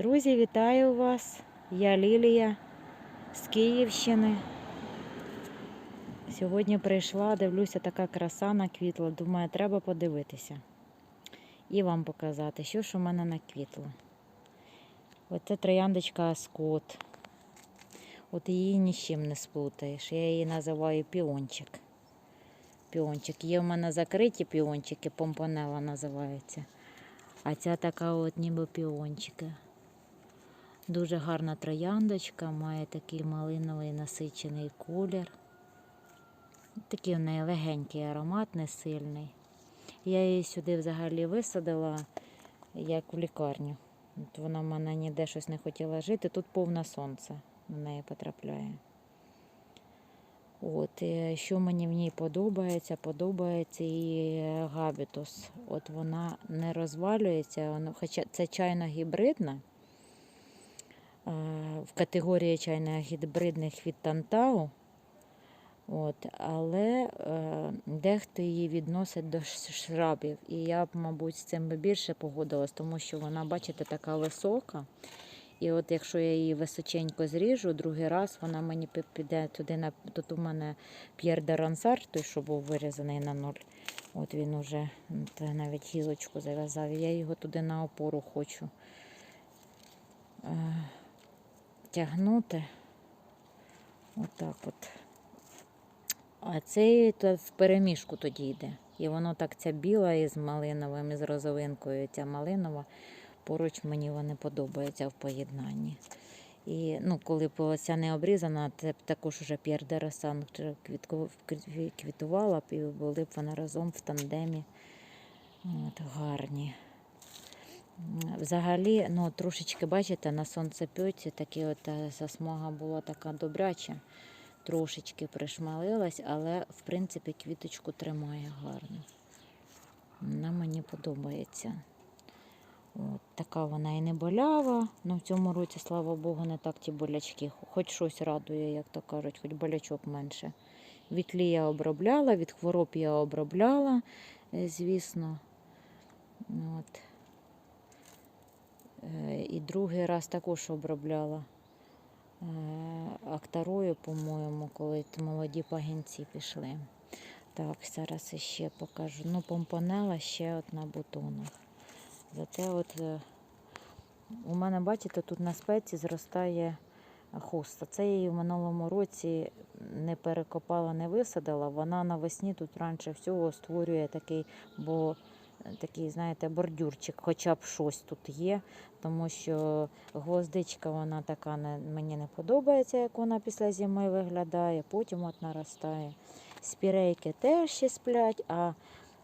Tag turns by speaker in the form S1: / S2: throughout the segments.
S1: Друзі, вітаю вас! Я Лілія з Київщини. Сьогодні прийшла, дивлюся, така краса наквітла. Думаю, треба подивитися і вам показати, що ж у мене наквітло. Оце трояндочка Аскот. От її ні з чим не сплутаєш. Я її називаю піончик. Піончик. Є в мене закриті піончики, помпонела називається. А ця така от ніби піончики. Дуже гарна трояндочка, має такий малиновий насичений колір. Такий в неї легенький аромат, не сильний. Я її сюди взагалі висадила, як в лікарню. От вона в мене ніде щось не хотіла жити. Тут повне сонце на неї потрапляє. От, що мені в ній подобається, подобається і габітус. От вона не розвалюється, хоча це чайно гібридна. В категорії чайно гібридних від Тантау. От, але е, дехто її відносить до шрабів. І я б, мабуть, з цим би більше погодилась, тому що вона, бачите, така висока. І от якщо я її височенько зріжу, другий раз вона мені піде туди на тут у мене П'єр де Рансар, той, що був вирізаний на нуль. От він уже навіть гілочку зав'язав. Я його туди на опору хочу е, тягнути. Отак от. А цей в переміжку тоді йде. І воно так ця біла із малиновим, із розовинкою, ця малинова. Поруч мені вони подобаються в поєднанні. І ну, коли б ця не обрізана, це б також уже П'єр квітувала б і були б вони разом в тандемі. От, гарні. Взагалі, ну, трошечки, бачите, на сонцепьоті такі от е, засмага була така добряча. Трошечки пришмалилась, але в принципі квіточку тримає гарно. Вона мені подобається. От, така вона і не болява. Ну, в цьому році, слава Богу, не так ті болячки. Хоч щось радує, як то кажуть, хоч болячок менше. Від тлі я обробляла, від хвороб я обробляла, е, звісно. От. Е, І другий раз також обробляла е, актарою, по-моєму, коли молоді пагінці пішли. Так, зараз ще покажу. Ну, помпонела ще от на бутонах. Зате от е, у мене, бачите, тут на спеці зростає хоста. Це я її в минулому році не перекопала, не висадила. Вона навесні тут раніше всього створює такий, бо такий, знаєте, бордюрчик, хоча б щось тут є, тому що гвоздичка вона така не, мені не подобається, як вона після зими виглядає, потім от наростає. Спірейки теж ще сплять, а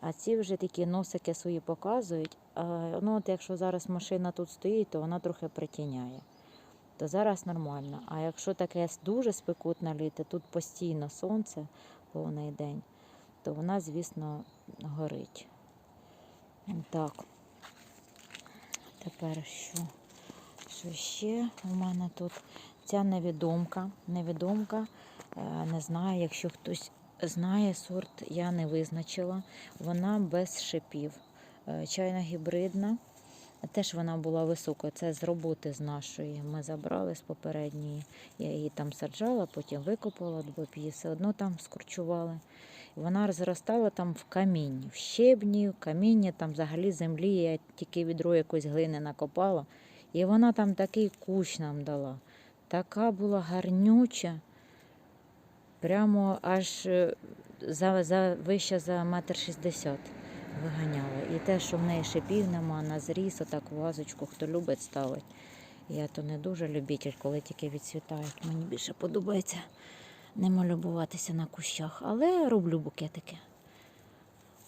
S1: а ці вже такі носики свої показують. А, ну, от якщо зараз машина тут стоїть, то вона трохи притіняє. То зараз нормально. А якщо таке дуже спекутне літо, тут постійно сонце повний день, то вона, звісно, горить. Так. Тепер що? Що ще у мене тут? Ця невідомка. Невідомка. е, Не знаю, якщо хтось знає сорт, я не визначила. Вона без шипів. Е, Чайна гібридна. Теж вона була висока. Це з роботи з нашої. Ми забрали з попередньої. Я її там саджала, потім викопала, її все одно там скорчували. Вона зростала там в камінні, в щебні, в камінні, там взагалі землі. Я тільки відро якоїсь глини накопала. І вона там такий кущ нам дала. Така була гарнюча. Прямо аж е, за, за, вище за метр шістдесят виганяла. І те, що в неї шипів нема, на зріс, отак вазочку, хто любить ставить. Я то не дуже любитель, коли тільки відцвітають. Мені більше подобається ними любуватися на кущах, але роблю букетики.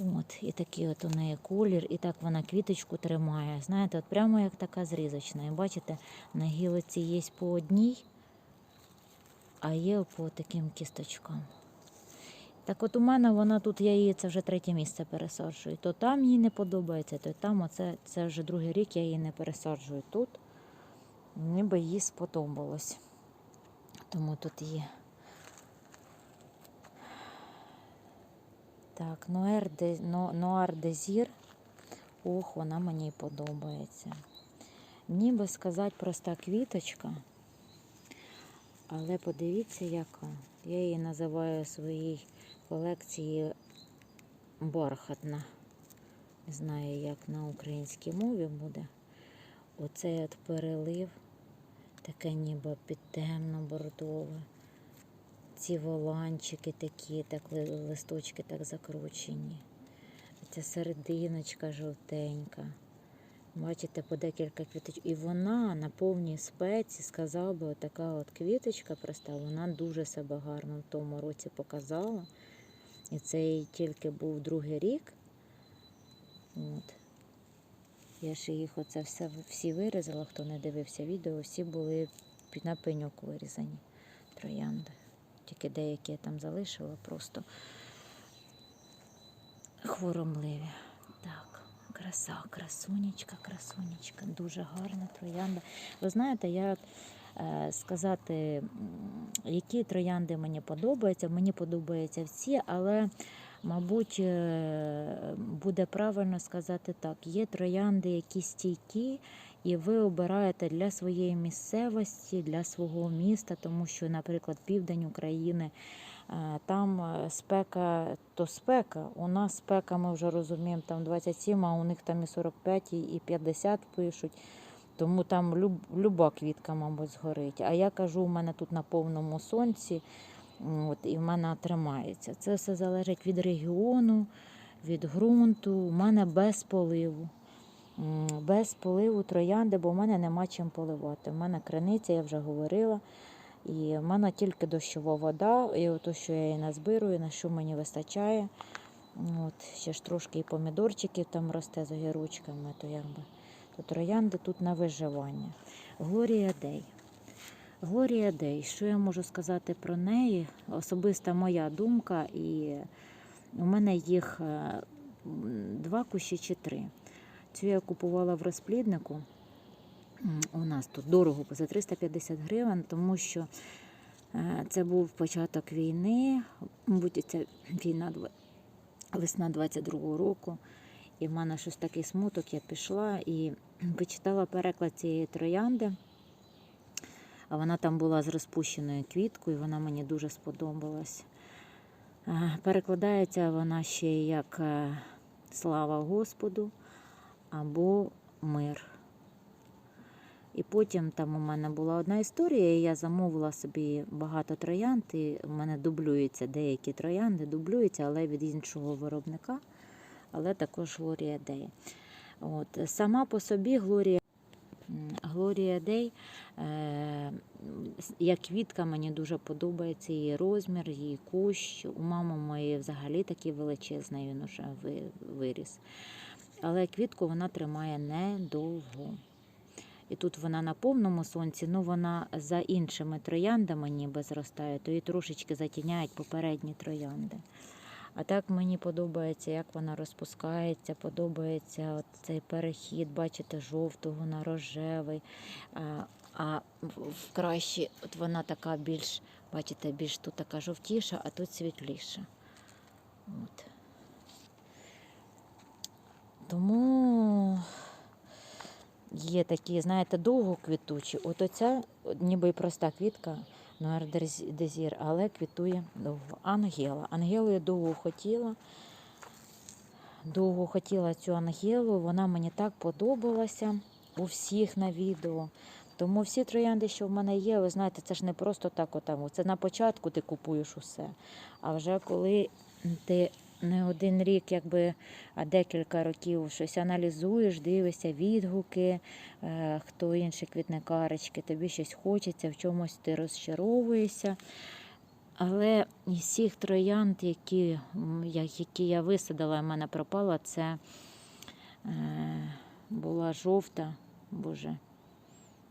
S1: От, і такий от у неї колір, і так вона квіточку тримає. Знаєте, от прямо як така зрізочна. І бачите, на гілоці є по одній, а є по таким кісточкам. Так от у мене вона тут, я її це вже третє місце пересаджую. То там їй не подобається, то там оце це вже другий рік я її не пересаджую тут. Ніби їй сподобалось. Тому тут є. Так, Нуер де, Нуар Дезір. Ох, вона мені подобається. Ніби сказати проста квіточка. Але подивіться, яка. Я її називаю своїй колекції бархатна. Не знаю, як на українській мові буде. Оцей от перелив, таке ніби під темно-бордове. Ці воланчики такі, так листочки так закручені. Ця серединочка жовтенька. Бачите, по декілька квіточок. І вона на повній спеці, сказав би, така от квіточка проста, вона дуже себе гарно в тому році показала. І це тільки був другий рік. От. Я ж їх оце все всі вирізала, хто не дивився відео, всі були на пеньок вирізані троянди. Тільки деякі я там залишила просто хворомливі. Так, краса, красунечка, красунечка. Дуже гарна троянда. Ви знаєте, я сказати, які троянди мені подобаються. Мені подобаються всі, але, мабуть, е, буде правильно сказати так: є троянди, які стійкі, і ви обираєте для своєї місцевості, для свого міста, тому що, наприклад, південь України. е, Там е, спека то спека. У нас спека, ми вже розуміємо, там 27, а у них там і 45, і і 50 пишуть. Тому там люб, люба квітка, мабуть, згорить. А я кажу, у мене тут на повному сонці, от, і в мене тримається. Це все залежить від регіону, від ґрунту. У мене без поливу. Без поливу троянди, бо в мене нема чим поливати. У мене криниця, я вже говорила. І в мене тільки дощова вода, і ото, що я її назбирую, на що мені вистачає. От, ще ж трошки і помідорчиків там росте з огірочками, то якби то троянди тут на виживання. Глорія Дей. Глорія Дей. Що я можу сказати про неї? Особиста моя думка, і у мене їх е, два кущі чи три. Цю я купувала в розпліднику. У нас тут дорого за 350 гривень, тому що е, це був початок війни, мабуть, це війна весна 22-го року. І в мене щось такий смуток, я пішла і почитала переклад цієї троянди. А вона там була з розпущеною квіткою, вона мені дуже сподобалась. Перекладається вона ще як е, Слава Господу або Мир. І потім там у мене була одна історія, і я замовила собі багато троянд, і в мене дублюються деякі троянди, дублюються, але від іншого виробника, але також Глорія Дей. От. Сама по собі Глорія, Глорія Дей, як квітка, мені дуже подобається її розмір, її кущ. У мами моєї взагалі такий величезний він уже виріс. Але квітку вона тримає недовго. І тут вона на повному сонці, ну вона за іншими трояндами ніби зростає, то її трошечки затіняють попередні троянди. А так мені подобається, як вона розпускається, подобається цей перехід, бачите, жовтого на рожевий. А, а в- кращі, от вона така більш, бачите, більш тут така жовтіша, а тут світліша. От. Тому є такі, знаєте, довго квітучі. От оця ніби й проста квітка Нуар Дезір, але квітує довго. Ангела. Ангелу я довго хотіла. Довго хотіла цю ангелу, вона мені так подобалася у всіх на відео. Тому всі троянди, що в мене є, ви знаєте, це ж не просто так отам. Це на початку ти купуєш усе. А вже коли ти не один рік, якби, а декілька років щось аналізуєш, дивишся відгуки, е, хто інші квітникарочки, тобі щось хочеться, в чомусь ти розчаровуєшся. Але із всіх троянд, які, які я висадила, в мене пропала, це е, була жовта, боже,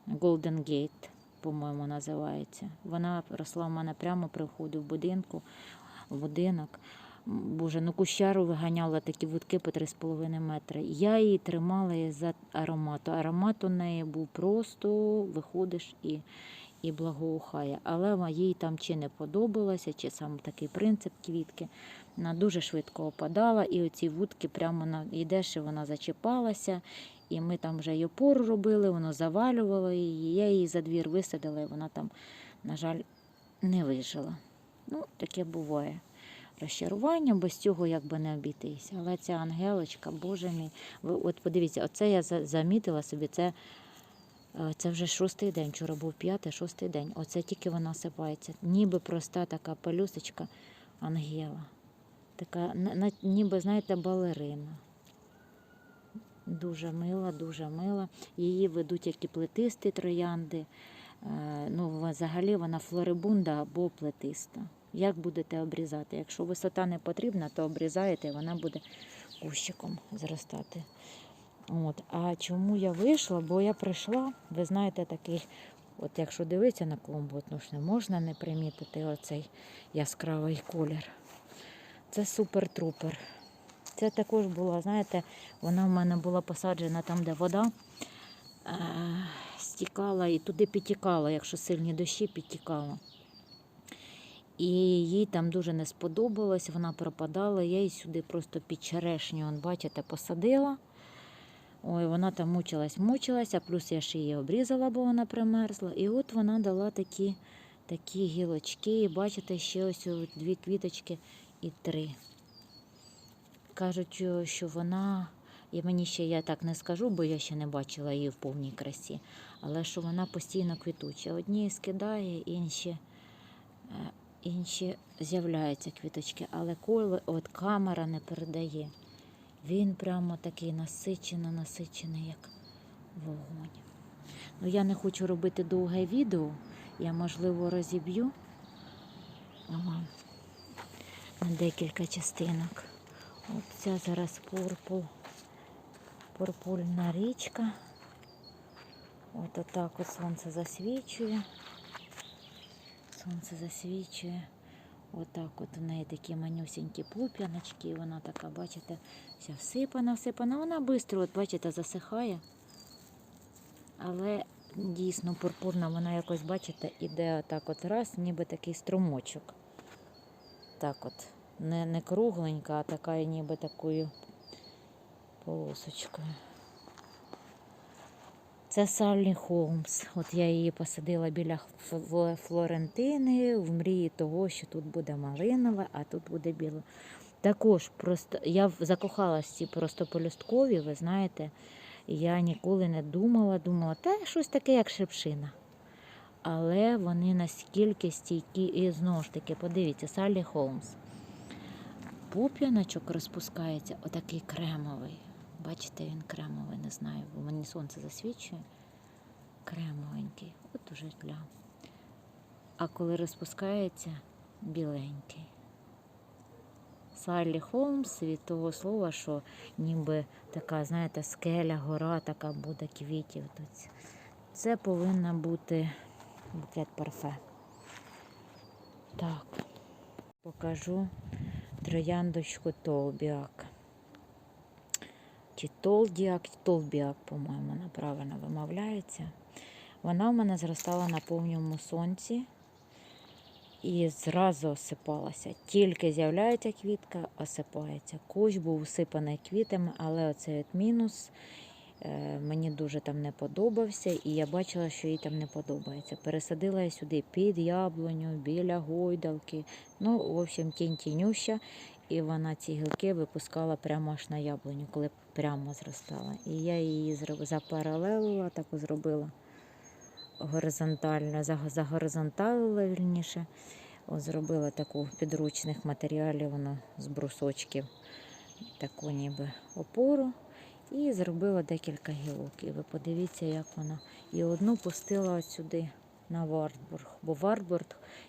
S1: Golden Gate, по-моєму, називається. Вона росла в мене прямо при вході в будинку, в будинок. Боже, ну кущару виганяла такі вудки по 3,5 метри. Я її тримала із-за аромату. Аромат у неї був просто виходиш і, і благоухає. Але їй там чи не подобалося, чи сам такий принцип квітки. Вона дуже швидко опадала, і оці вудки прямо на йдеш, і вона зачіпалася. і ми там вже й опору робили, воно завалювало її. Я її за двір висадила, і вона там, на жаль, не вижила. Ну, таке буває. Розчарування, без цього якби не обійтися. Але ця ангелочка, боже мій, от подивіться, оце я замітила собі, це, е, це вже шостий день, вчора був п'ятий, шостий день. Оце тільки вона сипається. Ніби проста така пелюсточка ангела. Така, ніби, знаєте, балерина. Дуже мила, дуже мила. Її ведуть як і плетисті троянди. Е, Ну, взагалі вона флорибунда або плетиста. Як будете обрізати? Якщо висота не потрібна, то обрізаєте, і вона буде кущиком зростати. От. А чому я вийшла? Бо я прийшла, ви знаєте, такий, от якщо дивитися на клумбу, ну ж не можна не примітити оцей яскравий колір. Це супер-трупер. Це також була, знаєте, вона в мене була посаджена там, де вода е, стікала і туди підтікала, якщо сильні дощі підтікала. І їй там дуже не сподобалось, вона пропадала. Я її сюди просто під черешню, он, бачите, посадила. Ой, вона там мучилась, мучилась, а плюс я ще її обрізала, бо вона примерзла. І от вона дала такі, такі гілочки. І бачите, ще ось дві квіточки і три. Кажуть, що вона, і мені ще я так не скажу, бо я ще не бачила її в повній красі, але що вона постійно квітуча. Одні скидає, інші, е, інші з'являються квіточки, але коли от камера не передає. Він прямо такий насичено, насичений, як вогонь. Ну, я не хочу робити довге відео, я, можливо, розіб'ю на декілька частинок. От ця зараз пурпул, пурпульна річка. От отак от сонце засвічує. Сонце засвічує. Отак от у неї такі манюсінькі пуп'яночки, вона така, бачите, вся всипана, всипана. Вона швидко, от бачите, засихає. Але дійсно пурпурна, вона якось, бачите, іде отак от раз, ніби такий струмочок. Так от. Не, не кругленька, а така ніби такою полосочкою. Це Саллі Холмс. От я її посадила біля Флорентини в мрії того, що тут буде малинове, а тут буде біле. Також просто я в ці простопелюсткові, ви знаєте, я ніколи не думала, думала, та щось таке, як шипшина. Але вони наскільки стійкі, і знову ж таки, подивіться, Саллі Холмс. Пуп'яночок розпускається, отакий кремовий. Бачите, він кремовий, не знаю, бо мені сонце засвічує. Кремовенький, от уже для. А коли розпускається, біленький. Саллі Холмс від того слова, що ніби така, знаєте, скеля, гора така буде квітів. Це повинна бути букет парфе. Так, покажу трояндочку Толбіак. Чи Толдіак, Толбіак, по-моєму, вона правильно вимовляється. Вона в мене зростала на повному сонці і зразу осипалася. Тільки з'являється квітка, осипається. Кущ був усипаний квітами, але оцей от мінус е, мені дуже там не подобався, і я бачила, що їй там не подобається. Пересадила я сюди під яблуню, біля гойдалки. Ну, в общем, тінь тінюща. І вона ці гілки випускала прямо аж на яблуню, коли прямо зростала. І я її запаралелила, так зробила горизонтально, за- загоризонталила вільніше. О, зробила таку підручних матеріалів, воно з брусочків, таку ніби опору. І зробила декілька гілок. І ви подивіться, як вона. І одну пустила сюди на Вартбург. Бо Вартбург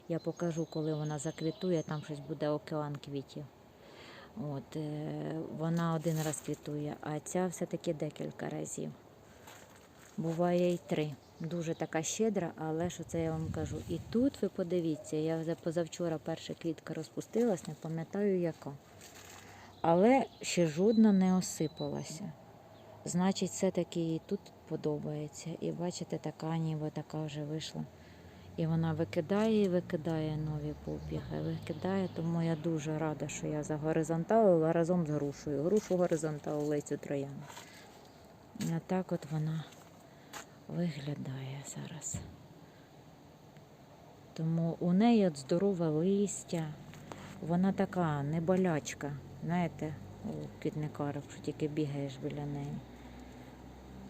S1: я покажу, коли вона заквітує, там щось буде океан квітів. От, е, вона один раз квітує, а ця все-таки декілька разів. Буває і три. Дуже така щедра, але що це я вам кажу. І тут ви подивіться, я за- позавчора перша квітка розпустилась, не пам'ятаю яка. Але ще жодна не осипалася. Значить, все-таки їй тут подобається. І бачите, така ніби така вже вийшла. І вона викидає і викидає нові попіги. Викидає, тому я дуже рада, що я загоризонталила разом з грушею. Грушу горизонталила і цю трояну. І отак от вона виглядає зараз. Тому у неї от здорове листя, вона така не болячка, знаєте, у квітникарів, що тільки бігаєш біля неї.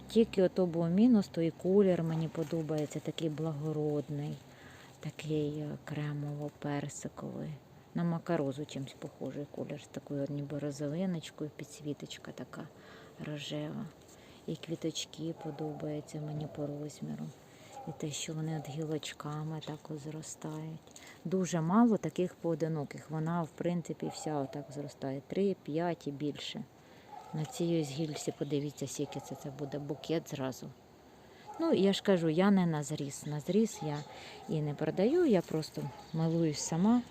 S1: Тільки ото був мінус, то і колір мені подобається, такий благородний, такий е, кремово-персиковий. На макарозу чимось похожий колір з такою ніби розовиночкою, підсвіточка така рожева. І квіточки подобаються мені по розміру. І те, що вони от гілочками так зростають. Дуже мало таких поодиноких. Вона, в принципі, вся отак зростає. Три, п'ять і більше. На цій ось гільці, подивіться, скільки це, це буде букет зразу. Ну, я ж кажу, я не на зріз. На зріз я і не продаю, я просто милуюсь сама.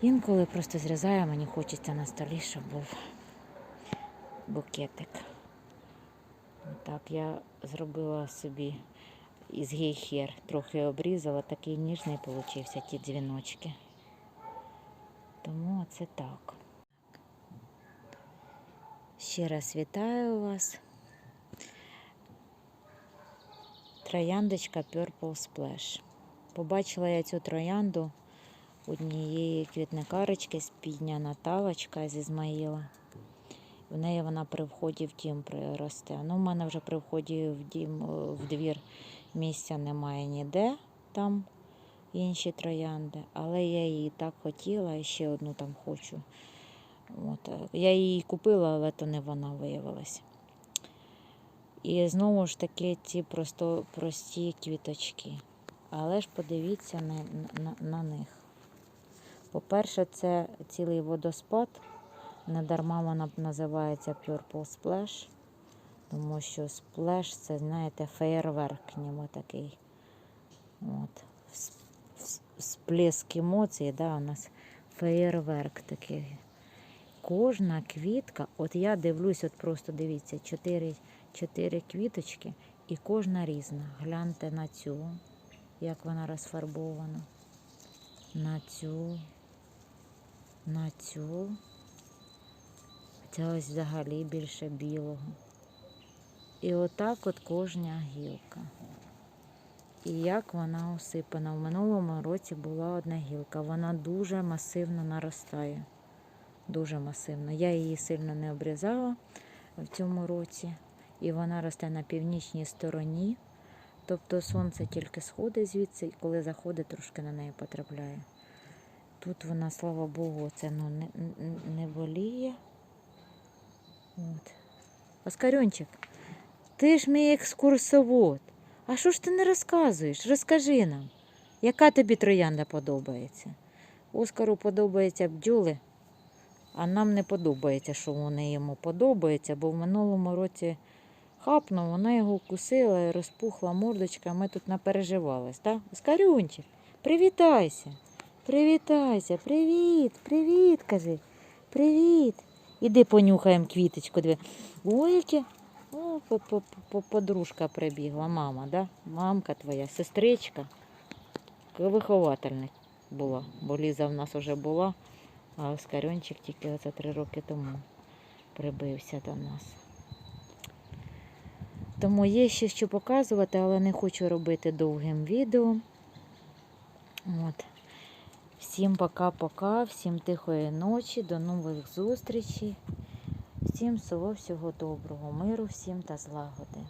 S1: Інколи просто зрізаю, мені хочеться на столі, щоб був букетик. Так, я зробила собі із гейхер, трохи обрізала, такий ніжний получився ті дзвіночки. Тому це так. Ще раз вітаю вас. Трояндочка Purple Splash. Побачила я цю троянду однієї квітникарочки з підня Наталочка з Ізмаїла. В неї вона при вході в дім росте. Ну, в мене вже при вході в дім е, в двір місця немає ніде там інші троянди, але я її так хотіла і ще одну там хочу. От. е, Я її купила, але то не вона виявилася. І знову ж таки ці просто прості квіточки. Але ж подивіться на, на, на них. По-перше, це цілий водоспад. Не дарма вона називається Purple Splash, тому що сплеш це, знаєте, феєрверк ніби такий. От. С- с- Сплеск емоцій, да, у нас феєрверк такий. Кожна квітка, от я дивлюсь, от просто дивіться, чотири, чотири квіточки, і кожна різна. Гляньте на цю, як вона розфарбована. На цю, на цю. Це ось взагалі більше білого. І отак от кожна гілка. І як вона осипана. В минулому році була одна гілка. Вона дуже масивно наростає. Дуже масивно. Я її сильно не обрізала в цьому році. І вона росте на північній стороні. Тобто сонце тільки сходить звідси, і коли заходить, трошки на неї потрапляє. Тут вона, слава Богу, це ну, не, не- боліє. От. Оскарьончик, ти ж мій екскурсовод. А що ж ти не розказуєш? Розкажи нам, яка тобі троянда подобається? Оскару подобаються бджоли, а нам не подобається, що вони йому подобаються, бо в минулому році хапнув, вона його вкусила і розпухла мордочка, ми тут напереживались, так? Оскарюнчик, привітайся, привітайся, привіт, привіт, кажи, привіт. Іди понюхаємо квіточку. Диви. Ой, яке. О, по- по- по- подружка прибігла, мама, да? Мамка твоя, сестричка. Виховательник була, бо Ліза в нас вже була, а Оскарьончик тільки оце три роки тому прибився до нас. Тому є ще що показувати, але не хочу робити довгим відео. От. Всім пока-пока, всім тихої ночі, до нових зустрічей. Всім всього всього доброго, миру всім та злагоди.